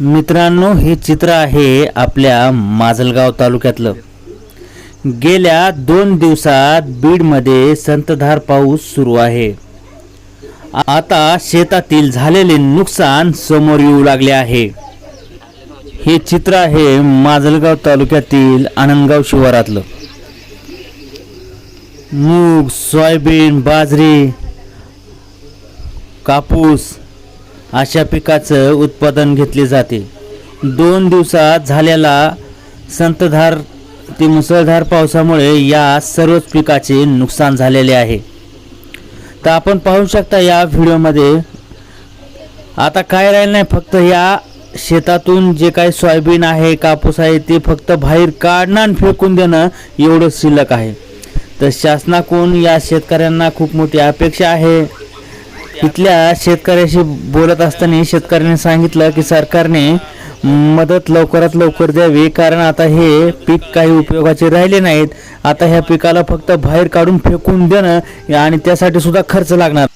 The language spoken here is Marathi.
मित्रांनो हे चित्र आहे आपल्या माजलगाव तालुक्यातलं. गेल्या दोन दिवसात बीडमध्ये संतधार पाऊस सुरू आहे. आता शेतातील झालेले नुकसान समोर येऊ लागले आहे. हे चित्र आहे माजलगाव तालुक्यातील आनंदगाव शिवारातलं. मूग सोयाबीन बाजरी कापूस अशा पिकाचं उत्पादन घेतले जाते. दोन दिवसात झालेला संतधार ते मुसळधार पावसामुळे या सर्वच पिकाचे नुकसान झालेले आहे. तर आपण पाहू शकता या व्हिडिओमध्ये आता काय राहिलं नाही फक्त या शेतातून जे काही सोयाबीन आहे कापूस आहे ते फक्त बाहेर काढणं आणि फेकून देणं एवढं शिल्लक आहे. तर शासनाकडून या शेतकऱ्यांना खूप मोठी अपेक्षा आहे. इथल्या शेतकऱ्याशी बोलत असताना शेतकऱ्याने सांगितलं की सरकारने मदत लवकरात लवकर द्यावी कारण आता हे पीक काही उपयोगाचे राहिले नाहीत. आता ह्या पिकाला फक्त बाहेर काढून फेकून देणं आणि त्यासाठी सुद्धा खर्च लागणार.